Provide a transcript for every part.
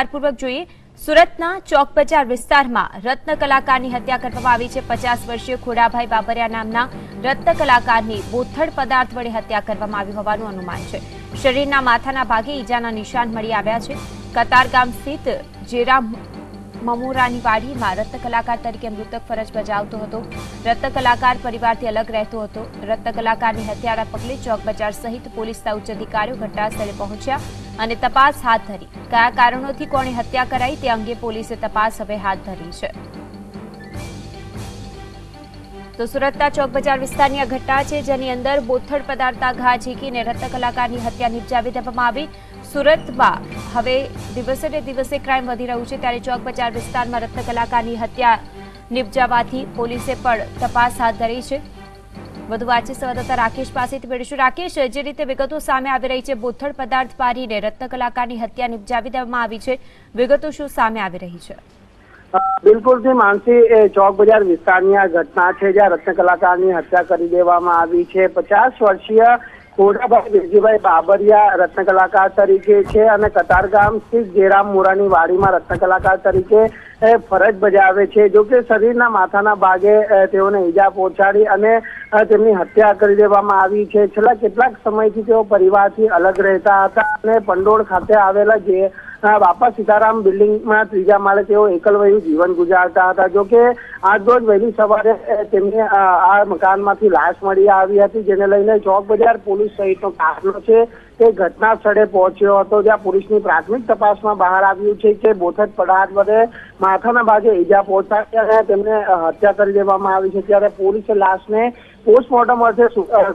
પૂર્વક જોઈએ, સુરતના ચોક બજાર વિસ્તારમાં રત્ન કલાકારની હત્યા કરવામાં આવી છે. પચાસ વર્ષીય ખોડાભાઈ બાબરિયા નામના રત્ન કલાકારની બોથડ પદાર્થ વડે હત્યા કરવામાં આવી હોવાનું અનુમાન છે. શરીરના માથાના ભાગે ઈજાના નિશાન મળી આવ્યા છે. કતારગામ સ્થિત જેરા મમુરાની વાડીમાં રત્ન કલાકાર તરીકે મૃતક ફરજ બજાવતો હતો. રત્ન કલાકાર પરિવારથી અલગ રહેતો હતો. રત્ન કલાકારની હત્યાના પગલે ચોક બજાર સહિત પોલીસના ઉચ્ચ અધિકારીઓ ઘટનાસ્થળે પહોંચ્યા. અને તપાસ હાથ ધરી. કયા કારણોથી કોણે હત્યા કરાઈ તે અંગે પોલીસે તપાસ હવે હાથ ધરી છે. તો સુરતના ચોક બજાર વિસ્તારની આ ઘટના છે, જેની અંદર બોથડ પદાર્થના ઘા ઝીકીને રત્ન કલાકારની હત્યા નિપજાવી દેવામાં આવી. સુરતમાં હવે દિવસે ને દિવસે ક્રાઇમ વધી રહ્યું છે, ત્યારે ચોક બજાર વિસ્તારમાં રત્ન કલાકારની હત્યા નિપજાવાથી પોલીસે પણ તપાસ હાથ ધરી છે. વધુ વાતચીત સંવાદદાતા રાકેશ પાસેથી મેળવીશું. રાકેશ, જે રીતે વિગતો સામે આવી રહી છે, બોથળ પદાર્થ પારીને રત્ન હત્યા નિપજાવી દેવામાં આવી છે. વિગતો શું સામે આવી રહી છે? બિલકુલ જે, માનસી ચોક બજાર વિસ્તારની આ ઘટના છે, જ્યાં રત્ન હત્યા કરી દેવામાં આવી છે. પચાસ વર્ષીય ખોડાભાઈ વિરજીભાઈ બાબરિયા રત્ન કલાકાર તરીકે છે અને કતારગામ સ્થિત જેરામ મોરાની વાડીમાં રત્ન કલાકાર તરીકે ફરજ બજાવે છે. જો કે શરીરના માથાના ભાગે તેઓને ઈજા પહોંચાડી અને તેમની હત્યા કરી દેવામાં આવી છે. છેલ્લા કેટલાક સમયથી તેઓ પરિવારથી અલગ રહેતા હતા અને પંડોળ ખાતે આવેલા જે બાપા સીતારામ બિલ્ડિંગમાં ત્રીજા માળે તેઓ એકલવયું જીવન ગુજારતા હતા. જો કે આજ રોજ વહેલી સવારે તેમને, આ મકાનમાંથી લાશ મળી આવી હતી, જેને લઈને ચોક બજાર પોલીસ સહિતનો કાફલો છે. તે ઘટના સ્થળે પહોંચ્યો હતો જ્યાં પોલીસની પ્રાથમિક તપાસમાં બહાર આવ્યું છે કે બોથટ પદાર્થ વડે માથાના ભાગે ઈજા પહોંચાડી અને તેમને હત્યા કરી દેવામાં આવી છે. ત્યારે પોલીસે લાશને પોસ્ટમોર્ટમ અર્થે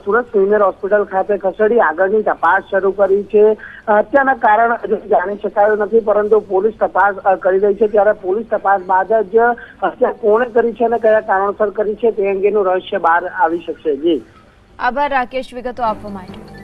સુરત સિનિયર હોસ્પિટલ ખાતે ખસેડી આગળની તપાસ શરૂ કરી છે. હત્યાના કારણ જાણી શકાયું નથી, પરંતુ પોલીસ તપાસ કરી રહી છે. ત્યારે પોલીસ તપાસ બાદ જ હત્યા કોણે કરી છે અને કયા કારણોસર કરી છે તે અંગેનું રહસ્ય બહાર આવી શકશે. જી. આભાર, રાકેશ. વિગતો આપવા માટે.